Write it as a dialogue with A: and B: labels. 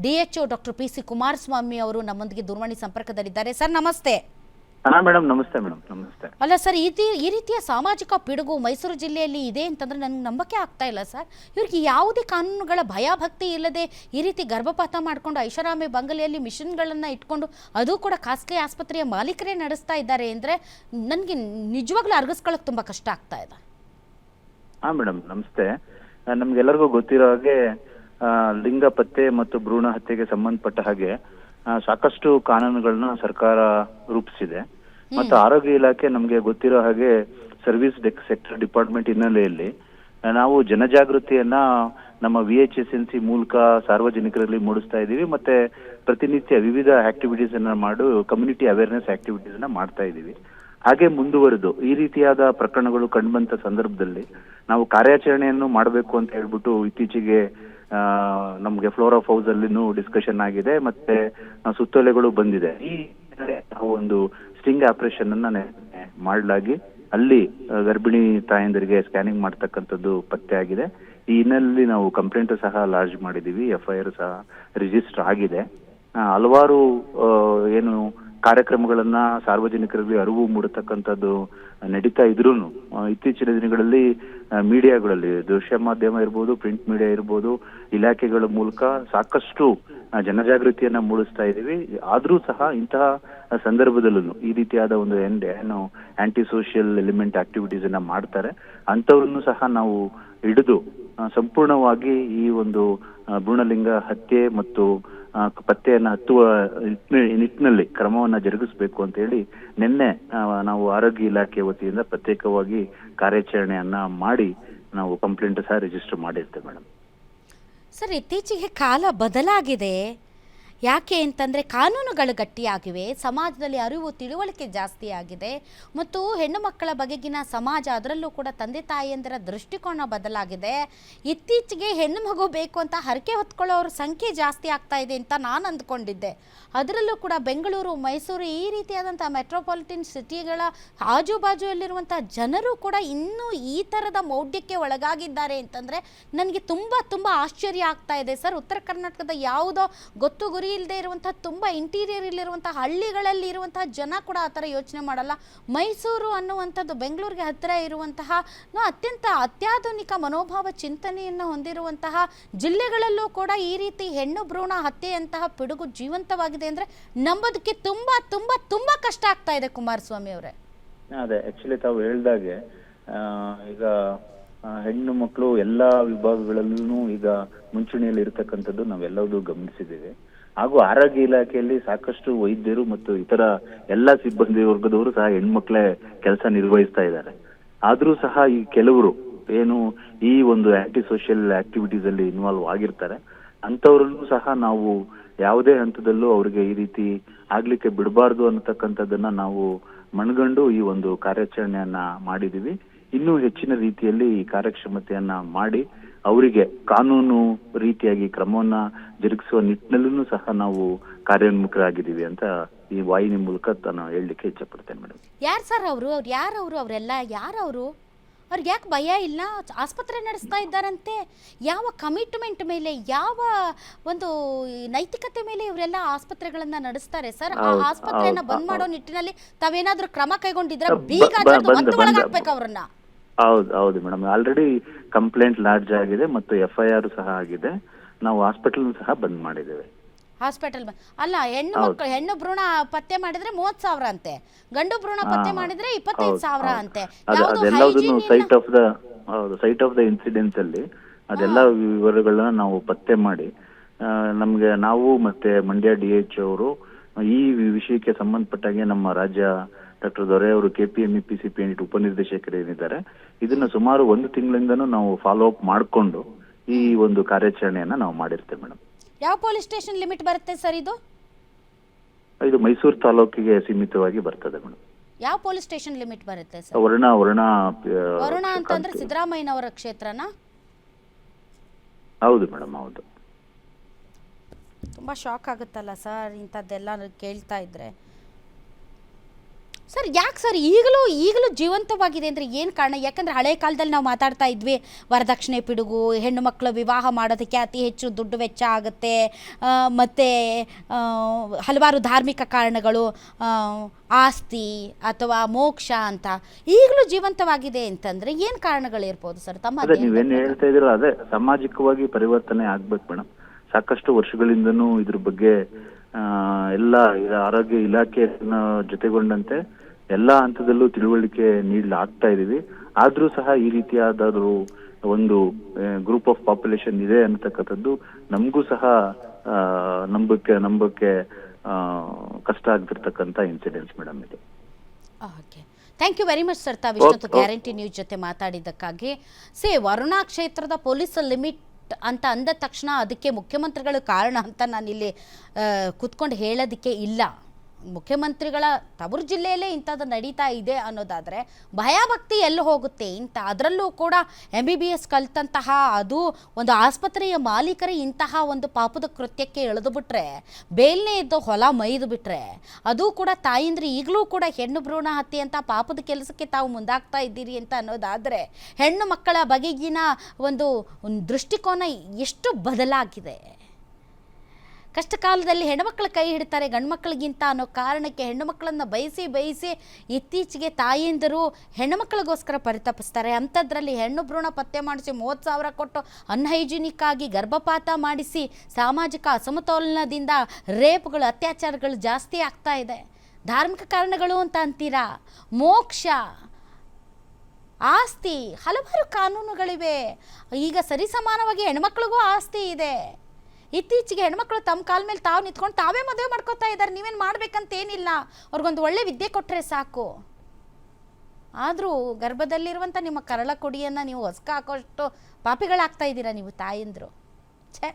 A: D H O doctor P C Kumaraswamy ಅವರು ನಮ್ಮೊಂದಿಗೆ ದೂರವಾಣಿ ಸಂಪರ್ಕದಲ್ಲಿದ್ದಾರೆ. ಸರ್ ನಮಸ್ತೆ.
B: ಮೇಡಮ್ ನಮಸ್ತೆ ಮೇಡಮ್ ನಮಸ್ತೆ.
A: ಅಲ್ಲ ಸರ್ ಈ ತಿ- ಈ ರೀತಿಯ ಸಾಮಾಜಿಕ ಪಿಡುಗು ಮೈಸೂರು ಜಿಲ್ಲೆಯಲ್ಲಿ ಇದೆ ಅಂತಂದ್ರೆ ನನಗೆ ನಂಬಕ್ಕೆ ಆಗ್ತಾ ಇಲ್ಲ ಸರ್. ಇವ್ರಿಗೆ ಯಾವುದೇ ಕಾನೂನುಗಳ ಭಯ ಭಕ್ತಿ ಇಲ್ಲದೆ ಈ ರೀತಿ ಗರ್ಭಪಾತ ಮಾಡಿಕೊಂಡು ಐಷಾರಾಮಿ ಬಂಗಲೆಯಲ್ಲಿ ಮಿಷನ್ಗಳನ್ನು ಇಟ್ಕೊಂಡು ಅದು ಕೂಡ ಖಾಸಗಿ ಆಸ್ಪತ್ರೆಯ ಮಾಲೀಕರೇ ನಡೆಸ್ತಾ ಇದ್ದಾರೆ ಅಂದರೆ ನನಗೆ ನಿಜವಾಗ್ಲೂ ಅರ್ಗಿಸ್ಕೊಳ್ಳೋಕೆ ತುಂಬ ಕಷ್ಟ ಆಗ್ತಾ ಇದೆ.
B: ಹಾಂ ಮೇಡಮ್ ನಮಸ್ತೆ. ನಮ್ಗೆಲ್ಲರಿಗೂ ಗೊತ್ತಿರೋ ಹಾಗೆ ಲಿಂಗ ಪತ್ತೆ ಮತ್ತು ಭ್ರೂಣ ಹತ್ಯೆಗೆ ಸಂಬಂಧಪಟ್ಟ ಹಾಗೆ ಸಾಕಷ್ಟು ಕಾನೂನುಗಳನ್ನ ಸರ್ಕಾರ ರೂಪಿಸಿದೆ. ಮತ್ತು ಆರೋಗ್ಯ ಇಲಾಖೆ ನಮಗೆ ಗೊತ್ತಿರೋ ಹಾಗೆ ಸರ್ವಿಸ್ ಡೆಕ್ ಸೆಕ್ಟರ್ ಡಿಪಾರ್ಟ್ಮೆಂಟ್ ಹಿನ್ನೆಲೆಯಲ್ಲಿ ನಾವು ಜನಜಾಗೃತಿಯನ್ನ ನಮ್ಮ V H S N C ಮೂಲಕ ಸಾರ್ವಜನಿಕರಲ್ಲಿ ಮೂಡಿಸ್ತಾ ಇದ್ದೀವಿ. ಮತ್ತೆ ಪ್ರತಿನಿತ್ಯ ವಿವಿಧ ಆಕ್ಟಿವಿಟೀಸ್ ಅನ್ನ ಮಾಡು ಕಮ್ಯುನಿಟಿ ಅವೇರ್ನೆಸ್ ಆಕ್ಟಿವಿಟೀಸ್ ಅನ್ನ ಮಾಡ್ತಾ ಇದ್ದೀವಿ. ಹಾಗೆ ಮುಂದುವರೆದು ಈ ರೀತಿಯಾದ ಪ್ರಕರಣಗಳು ಕಂಡುಬಂತ ಸಂದರ್ಭದಲ್ಲಿ ನಾವು ಕಾರ್ಯಾಚರಣೆಯನ್ನು ಮಾಡಬೇಕು ಅಂತ ಹೇಳ್ಬಿಟ್ಟು ಇತ್ತೀಚೆಗೆ ನಮ್ಗೆ ಫ್ಲೋರ್ ಆಫ್ ಹೌಸ್ ಅಲ್ಲಿನೂ ಡಿಸ್ಕಷನ್ ಆಗಿದೆ, ಮತ್ತೆ ಸುತ್ತೋಲೆಗಳು ಬಂದಿದೆ. ಈ ನಾವು ಒಂದು ಸ್ಟಿಂಗ್ ಆಪರೇಷನ್ ಅನ್ನ ಮಾಡಲಾಗಿ, ಅಲ್ಲಿ ಗರ್ಭಿಣಿ ತಾಯಂದಿರಿಗೆ ಸ್ಕ್ಯಾನಿಂಗ್ ಮಾಡ್ತಕ್ಕಂಥದ್ದು ಪತ್ತೆ ಆಗಿದೆ. ಈ ಹಿನ್ನೆಲೆಯಲ್ಲಿ ನಾವು ಕಂಪ್ಲೇಂಟ್ ಸಹ ಲಾರ್ಜ್ ಮಾಡಿದೀವಿ ಎಫ್ ಐ ಆರ್ ಸಹ ರಿಜಿಸ್ಟರ್ ಆಗಿದೆ. ಹಲವಾರು ಏನು ಕಾರ್ಯಕ್ರಮಗಳನ್ನ ಸಾರ್ವಜನಿಕರಲ್ಲಿ ಅರಿವು ಮೂಡತಕ್ಕಂಥದ್ದು ನಡೀತಾ ಇದ್ರೂ ಇತ್ತೀಚಿನ ದಿನಗಳಲ್ಲಿ ಮೀಡಿಯಾಗಳಲ್ಲಿ, ದೃಶ್ಯ ಮಾಧ್ಯಮ ಇರ್ಬೋದು, ಪ್ರಿಂಟ್ ಮೀಡಿಯಾ ಇರ್ಬೋದು, ಇಲಾಖೆಗಳ ಮೂಲಕ ಸಾಕಷ್ಟು ಜನಜಾಗೃತಿಯನ್ನ ಮೂಡಿಸ್ತಾ ಇದ್ದೀವಿ. ಆದ್ರೂ ಸಹ ಇಂತಹ ಸಂದರ್ಭದಲ್ಲೂ ಈ ರೀತಿಯಾದ ಒಂದು ಏನ್- ಆಂಟಿ ಸೋಷಿಯಲ್ ಎಲಿಮೆಂಟ್ ಆಕ್ಟಿವಿಟೀಸ್ ಅನ್ನ ಮಾಡ್ತಾರೆ. ಅಂತವ್ರನ್ನು ಸಹ ನಾವು ಹಿಡಿದು ಸಂಪೂರ್ಣವಾಗಿ ಈ ಒಂದು ಭ್ರೂಣಲಿಂಗ ಹತ್ಯೆ ಮತ್ತು ಪತ್ತೆಯನ್ನ ಹತ್ತುವ ನಿಟ್ಟಿನ- ನಿಟ್ಟಿನಲ್ಲಿ ಕ್ರಮವನ್ನ ಜರುಗಿಸಬೇಕು ಅಂತ ಹೇಳಿ ನಿನ್ನೆ ನಾವು ಆರೋಗ್ಯ ಇಲಾಖೆ ವತಿಯಿಂದ ಪ್ರತ್ಯೇಕವಾಗಿ ಕಾರ್ಯಾಚರಣೆಯನ್ನ ಮಾಡಿ ನಾವು ಕಂಪ್ಲೇಂಟ್ ಸಹ ರಿಜಿಸ್ಟರ್ ಮಾಡಿರ್ತೇವೆ ಮೇಡಮ್.
A: ಸರ್, ಇತ್ತೀಚೆಗೆ ಕಾಲ ಬದಲಾಗಿದೆ. ಯಾಕೆ ಅಂತಂದರೆ ಕಾನೂನುಗಳು ಗಟ್ಟಿಯಾಗಿವೆ, ಸಮಾಜದಲ್ಲಿ ಅರಿವು ತಿಳುವಳಿಕೆ ಜಾಸ್ತಿ ಆಗಿದೆ ಮತ್ತು ಹೆಣ್ಣು ಮಕ್ಕಳ ಬಗೆಗಿನ ಸಮಾಜ ಅದರಲ್ಲೂ ಕೂಡ ತಂದೆ ತಾಯಿಯಂದರ ದೃಷ್ಟಿಕೋನ ಬದಲಾಗಿದೆ. ಇತ್ತೀಚೆಗೆ ಹೆಣ್ಣು ಮಗು ಬೇಕು ಅಂತ ಹರಕೆ ಹೊತ್ಕೊಳ್ಳೋರ ಸಂಖ್ಯೆ ಜಾಸ್ತಿ ಆಗ್ತಾ ಇದೆ ಅಂತ ನಾನು ಅಂದ್ಕೊಂಡಿದ್ದೆ. ಅದರಲ್ಲೂ ಕೂಡ ಬೆಂಗಳೂರು, ಮೈಸೂರು ಈ ರೀತಿಯಾದಂಥ ಮೆಟ್ರೋಪಾಲಿಟನ್ ಸಿಟಿಗಳ ಆಜುಬಾಜುಯಲ್ಲಿರುವಂಥ ಜನರು ಕೂಡ ಇನ್ನೂ ಈ ಥರದ ಮೌಢ್ಯಕ್ಕೆ ಒಳಗಾಗಿದ್ದಾರೆ ಅಂತಂದರೆ ನನಗೆ ತುಂಬ ತುಂಬ ಆಶ್ಚರ್ಯ ಆಗ್ತಾ ಇದೆ. ಸರ್, ಉತ್ತರ ಕರ್ನಾಟಕದ ಯಾವುದೋ ಗೊತ್ತು ಗುರಿ ಇಲ್ಲದೆ ಇರುವಂತಹ, ತುಂಬ ಇಂಟೀರಿಯರ್ ಇಲ್ಲಿರುವಂಥ ಹಳ್ಳಿಗಳಲ್ಲಿ ಇರುವಂತಹ ಜನ ಕೂಡ ಆ ಥರ ಯೋಚನೆ ಮಾಡಲ್ಲ. ಮೈಸೂರು ಅನ್ನುವಂಥದ್ದು ಬೆಂಗಳೂರಿಗೆ ಹತ್ತಿರ ಇರುವಂತಹ ಅತ್ಯಂತ ಅತ್ಯಾಧುನಿಕ ಮನೋಭಾವ ಚಿಂತನೆಯನ್ನು ಹೊಂದಿರುವಂತಹ ಜಿಲ್ಲೆಗಳಲ್ಲೂ ಕೂಡ ಈ ರೀತಿ ಹೆಣ್ಣು ಭ್ರೂಣ ಹತ್ಯೆಯಂತಹ ಪಿಡುಗು ಜೀವಂತವಾಗಿದೆ ಅಂದರೆ ನಂಬೋದಕ್ಕೆ ತುಂಬ ತುಂಬ ತುಂಬ ಕಷ್ಟ ಆಗ್ತಾ ಇದೆ ಕುಮಾರಸ್ವಾಮಿ ಅವರೇ.
B: ಅದೇ ಆಕ್ಚುಲಿ ತಾವು ಹೇಳ್ದಾಗೆ ಈಗ ಹೆಣ್ಣು ಮಕ್ಕಳು ಎಲ್ಲಾ ವಿಭಾಗಗಳಲ್ಲೂ ಈಗ ಮುಂಚೂಣಿಯಲ್ಲಿ ಇರತಕ್ಕಂಥದ್ದು ನಾವೆಲ್ಲದೂ ಗಮನಿಸಿದ್ದೇವೆ. ಹಾಗೂ ಆರೋಗ್ಯ ಇಲಾಖೆಯಲ್ಲಿ ಸಾಕಷ್ಟು ವೈದ್ಯರು ಮತ್ತು ಇತರ ಎಲ್ಲಾ ಸಿಬ್ಬಂದಿ ವರ್ಗದವರು ಸಹ ಹೆಣ್ಮಕ್ಳೆ ಕೆಲಸ ನಿರ್ವಹಿಸ್ತಾ ಇದ್ದಾರೆ. ಆದ್ರೂ ಸಹ ಈ ಕೆಲವರು ಏನು ಈ ಒಂದು ಆಂಟಿ ಸೋಷಿಯಲ್ ಆಕ್ಟಿವಿಟೀಸ್ ಅಲ್ಲಿ ಇನ್ವಾಲ್ವ್ ಆಗಿರ್ತಾರೆ. ಅಂತವ್ರಲ್ಲೂ ಸಹ ನಾವು ಯಾವುದೇ ಹಂತದಲ್ಲೂ ಅವ್ರಿಗೆ ಈ ರೀತಿ ಆಗ್ಲಿಕ್ಕೆ ಬಿಡಬಾರ್ದು ಅನ್ನತಕ್ಕಂಥದ್ದನ್ನ ನಾವು ಮಣ್ಗಂಡು ಈ ಒಂದು ಕಾರ್ಯಾಚರಣೆಯನ್ನ ಮಾಡಿದೀವಿ. ಇನ್ನೂ ಹೆಚ್ಚಿನ ರೀತಿಯಲ್ಲಿ ಈ ಕಾರ್ಯಕ್ಷಮತೆಯನ್ನ ಮಾಡಿ ಅವರಿಗೆ ಕಾನೂನು ರೀತಿಯಾಗಿ ಕ್ರಮವನ್ನ ಜರುಗಿಸುವ ನಿಟ್ಟಿನಲ್ಲೂ ಸಹ ನಾವು ಕಾರ್ಯೋನ್ಮುಖರಾಗಿದ್ದೀವಿ ಅಂತ ಈ ವಾಹಿನಿ ಮೂಲಕ ನಾನು ಹೇಳಲಿಕ್ಕೆ ಇಚ್ಛಪಡ್ತೇನೆ ಮೇಡಮ್.
A: ಯಾರು ಸರ್ ಅವರು? ಅವ್ರು ಯಾರವರು ಅವರೆಲ್ಲ? ಯಾರವರು ಅವ್ರಿಗೆ ಯಾಕೆ ಭಯ ಇಲ್ಲ? ಆಸ್ಪತ್ರೆ ನಡೆಸ್ತಾ ಇದ್ದಾರಂತೆ. ಯಾವ ಕಮಿಟ್ಮೆಂಟ್ ಮೇಲೆ ಯಾವ ಒಂದು ನೈತಿಕತೆ ಮೇಲೆ ಇವರೆಲ್ಲ ಆಸ್ಪತ್ರೆಗಳನ್ನ ನಡೆಸ್ತಾರೆ ಸರ್? ಆ ಆಸ್ಪತ್ರೆಯನ್ನ ಬಂದ್ ಮಾಡೋ ನಿಟ್ಟಿನಲ್ಲಿ ತಾವೇನಾದ್ರೂ ಕ್ರಮ ಕೈಗೊಂಡಿದ್ರೆ? ಬೀಗ ಒಳಗಾಕ್ಬೇಕು ಅವ್ರನ್ನ.
B: ಹೌದು ಹೌದು ಮೇಡಮ್. ಆಲ್ರೆಡಿ ಕಂಪ್ಲೇಂಟ್ ಲಾಡ್ಜ್ ಆಗಿದೆ ಮತ್ತು ಎಫ್ ಐ ಆರ್ ಸಹ ಆಗಿದೆ. ನಾವು ಹಾಸ್ಪಿಟಲ್ ಸಹ ಬಂದ್ ಮಾಡಿದ್ದೇವೆ.
A: ಹಾಸ್ಪಿಟಲ್ ಅಲ್ಲ ಹೆಣ್ಣು ಮಕ್ಕಳು ಹೆಣ್ಣು ಭ್ರೂಣ ಪತ್ತೆ ಮಾಡಿದ್ರೆ ಮೂವತ್ ಸಾವಿರ ಅಂತೆ. ಗಂಡು ಭ್ರೂಣ ಪತ್ತೆ ಮಾಡಿದ್ರೆ ಇಪ್ಪತ್ತೈದು ಸಾವಿರ. ಅಂತೆ.
B: ಅದು
A: ಯಾವುದು
B: ಅದೆಲ್ಲದನ್ನು ಸೈಟ್ ಆಫ್ ದ ಹೌದು ಸೈಟ್ ಆಫ್ ದ ಇನ್ಸಿಡೆಂಟ್ ಅಲ್ಲಿ ಅದೆಲ್ಲ ವಿವರಗಳನ್ನ ನಾವು ಪತ್ತೆ ಮಾಡಿ ಆ, ನಮ್ಗೆ ನಾವು ಮತ್ತೆ ಮಂಡ್ಯ ಡಿ ಎಚ್ ಅವರು ಈ ವಿಷಯಕ್ಕೆ ಸಂಬಂಧಪಟ್ಟಾಗೆ ನಮ್ಮ ರಾಜ್ಯ ಡಾಕ್ಟರ್ ದೊರೆ ಅವರು ಕೆಪಿಎಂಇ ಪಿ ಸಿ ಪಿ ಉಪನಿರ್ದೇಶಕರು ಏನಿದ್ದಾರೆ ಇದನ್ನ ಸುಮಾರು ಒಂದು ತಿಂಗಳಿಂದನೂ ನಾವು ಫಾಲೋ ಅಪ್ ಮಾಡಿಕೊಂಡು ಈ ಒಂದು ಕಾರ್ಯಾಚರಣೆಯನ್ನ ನಾವು ಮಾಡಿರ್ತೇವೆ ಮೇಡಮ್
A: ಯಾವ ಪೊಲೀಸ್ ಸ್ಟೇಷನ್ ಲಿಮಿಟ್ ಬರುತ್ತೆ ಸರ್ ಇದು?
B: ಇದು ಮೈಸೂರು ತಾಲೂಕಿಗೆ ಸೀಮಿತವಾಗಿ ಬರ್ತದೆ ಮೇಡಮ್
A: ಯಾವ ಪೊಲೀಸ್ ಸ್ಟೇಷನ್ ಲಿಮಿಟ್ ಬರುತ್ತೆ ಸರ್?
B: ವರ್ಣ ವರ್ಣ
A: ವರುಣ ಅಂತಂದ್ರೆ ಸಿದ್ದರಾಮಯ್ಯನವರ ಕ್ಷೇತ್ರನ?
B: ಹೌದು ಮೇಡಮ್ ಹೌದು.
A: ತುಂಬಾ ಶಾಕ್ ಆಗುತ್ತಲ್ಲ ಸರ್ ಇಂಥದ್ದೆಲ್ಲ ಕೇಳ್ತಾ ಇದ್ರೆ? ಸರ್ ಯಾಕೆ ಸರ್? ಈಗಲೂ ಈಗಲೂ ಜೀವಂತವಾಗಿದೆ ಅಂದರೆ ಏನು ಕಾರಣ? ಯಾಕಂದರೆ ಹಳೆ ಕಾಲದಲ್ಲಿ ನಾವು ಮಾತಾಡ್ತಾ ಇದ್ವಿ ವರದಕ್ಷಿಣೆ ಪಿಡುಗು ಹೆಣ್ಣು ಮಕ್ಕಳು ವಿವಾಹ ಮಾಡೋದಕ್ಕೆ ಅತಿ ಹೆಚ್ಚು ದುಡ್ಡು ವೆಚ್ಚ ಆಗುತ್ತೆ ಮತ್ತು ಹಲವಾರು ಧಾರ್ಮಿಕ ಕಾರಣಗಳು ಆಸ್ತಿ ಅಥವಾ ಮೋಕ್ಷ ಅಂತ. ಈಗಲೂ ಜೀವಂತವಾಗಿದೆ ಅಂತಂದರೆ ಏನು ಕಾರಣಗಳಿರ್ಬೋದು ಸರ್? ತಮ್ಮ
B: ನೀವೇನು ಹೇಳ್ತಾ ಇದ್ದೀರಲ್ಲ ಅದೇ ಸಾಮಾಜಿಕವಾಗಿ ಪರಿವರ್ತನೆ ಆಗ್ಬೇಕು ಮೇಡಮ್. ಸಾಕಷ್ಟು ವರ್ಷಗಳಿಂದನೂ ಇದ್ರ ಬಗ್ಗೆ ಆ, ಎಲ್ಲ ಆರೋಗ್ಯ ಇಲಾಖೆ ಜೊತೆಗೊಂಡಂತೆ ಎಲ್ಲಾ ಹಂತದಲ್ಲೂ ತಿಳುವಳಿಕೆ ನೀಡಲಾಗ್ತಾ ಇದೀವಿ. ಆದ್ರೂ ಸಹ ಈ ರೀತಿಯಾದರೂ ಒಂದು ಗ್ರೂಪ್ ಆಫ್ ಪಾಪ್ಯುಲೇಷನ್ ಇದೆ ಅನ್ನತಕ್ಕಂಥದ್ದು ನಮಗೂ ಸಹ ನಂಬಕ್ಕೆ ನಂಬಕ್ಕೆ ಕಷ್ಟ ಆಗ್ತಿರ್ತಕ್ಕಂಥ ಇನ್ಸಿಡೆಂಟ್ಸ್ ಮೇಡಮ್ ಇದು.
A: Thank you very much sir ತಾವು ಇಷ್ಟೊತ್ತು ಗ್ಯಾರಂಟಿ ನ್ಯೂಸ್ ಜೊತೆ ಮಾತಾಡಿದ್ದಕ್ಕಾಗಿ. ಸೇ ವರುಣಾ ಕ್ಷೇತ್ರದ ಪೊಲೀಸ್ ಲಿಮಿಟ್ ಅಂತ ಅಂದ ತಕ್ಷಣ ಅದಕ್ಕೆ ಮುಖ್ಯಮಂತ್ರಿಗಳು ಕಾರಣ ಅಂತ ನಾನಿಲ್ಲಿ ಕೂತ್ಕೊಂಡು ಹೇಳೋದಕ್ಕೆ ಇಲ್ಲ. ಮುಖ್ಯಮಂತ್ರಿಗಳ ತವರು ಜಿಲ್ಲೆಯಲ್ಲೇ ಇಂಥದ್ದು ನಡೀತಾ ಇದೆ ಅನ್ನೋದಾದರೆ ಭಯಭಕ್ತಿ ಎಲ್ಲಿ ಹೋಗುತ್ತೆ? ಇಂಥ ಅದರಲ್ಲೂ ಕೂಡ ಎಂ ಬಿ ಬಿ ಎಸ್ ಕಲಿತಂತಹ ಅದು ಒಂದು ಆಸ್ಪತ್ರೆಯ ಮಾಲೀಕರೇ ಇಂತಹ ಒಂದು ಪಾಪದ ಕೃತ್ಯಕ್ಕೆ ಎಳೆದು ಬಿಟ್ರೆ, ಬೇಲ್ನೇ ಇದ್ದು ಹೊಲ ಮೈದು ಬಿಟ್ರೆ, ಅದು ಕೂಡ ತಾಯಿಂದ್ರೆ ಈಗಲೂ ಕೂಡ ಹೆಣ್ಣು ಭ್ರೂಣ ಹತ್ಯೆ ಅಂತ ಪಾಪದ ಕೆಲಸಕ್ಕೆ ತಾವು ಮುಂದಾಗ್ತಾ ಇದ್ದೀರಿ ಅಂತ ಅನ್ನೋದಾದರೆ ಹೆಣ್ಣು ಮಕ್ಕಳ ಬಗೆಗಿನ ಒಂದು ಒಂದು ದೃಷ್ಟಿಕೋನ ಎಷ್ಟು ಬದಲಾಗಿದೆ? ಕಷ್ಟ ಕಾಲದಲ್ಲಿ ಹೆಣ್ಣುಮಕ್ಕಳ ಕೈ ಹಿಡ್ತಾರೆ ಗಂಡು ಮಕ್ಕಳಿಗಿಂತ ಅನ್ನೋ ಕಾರಣಕ್ಕೆ ಹೆಣ್ಣು ಮಕ್ಕಳನ್ನು ಬಯಸಿ ಬಯಸಿ ಇತ್ತೀಚೆಗೆ ತಾಯಿಯಿಂದರು ಹೆಣ್ಣುಮಕ್ಕಳಿಗೋಸ್ಕರ ಪರಿತಪಿಸ್ತಾರೆ. ಅಂಥದ್ರಲ್ಲಿ ಹೆಣ್ಣು ಭ್ರೂಣ ಪತ್ತೆ ಮಾಡಿಸಿ ಮೂವತ್ತು ಸಾವಿರ ಕೊಟ್ಟು ಅನ್ಹೈಜಿನಿಕ್ ಆಗಿ ಗರ್ಭಪಾತ ಮಾಡಿಸಿ ಸಾಮಾಜಿಕ ಅಸಮತೋಲನದಿಂದ ರೇಪ್ಗಳು, ಅತ್ಯಾಚಾರಗಳು ಜಾಸ್ತಿ ಆಗ್ತಾ ಇದೆ. ಧಾರ್ಮಿಕ ಕಾರಣಗಳು ಅಂತ ಅಂತೀರಾ? ಮೋಕ್ಷ, ಆಸ್ತಿ, ಹಲವಾರು ಕಾನೂನುಗಳಿವೆ. ಈಗ ಸರಿಸಮಾನವಾಗಿ ಹೆಣ್ಮಕ್ಳಿಗೂ ಆಸ್ತಿ ಇದೆ. ಇತ್ತೀಚೆಗೆ ಹೆಣ್ಮಕ್ಳು ತಮ್ಮ ಕಾಲ ಮೇಲೆ ತಾವು ನಿಂತ್ಕೊಂಡು ತಾವೇ ಮದುವೆ ಮಾಡ್ಕೋತಾ ಇದ್ದಾರೆ. ನೀವೇನು ಮಾಡ್ಬೇಕಂತೇನಿಲ್ಲ ಅವ್ರಿಗೊಂದು ಒಳ್ಳೆ ವಿದ್ಯೆ ಕೊಟ್ಟರೆ ಸಾಕು. ಆದರೂ ಗರ್ಭದಲ್ಲಿರುವಂಥ ನಿಮ್ಮ ಕರಳ ಕೊಡಿಯನ್ನು ನೀವು ಹೊಸ್ಕ ಹಾಕೋಷ್ಟು ಪಾಪಿಗಳಾಗ್ತಾ ಇದ್ದೀರಾ ನೀವು ತಾಯಂದರು? ಛೇ.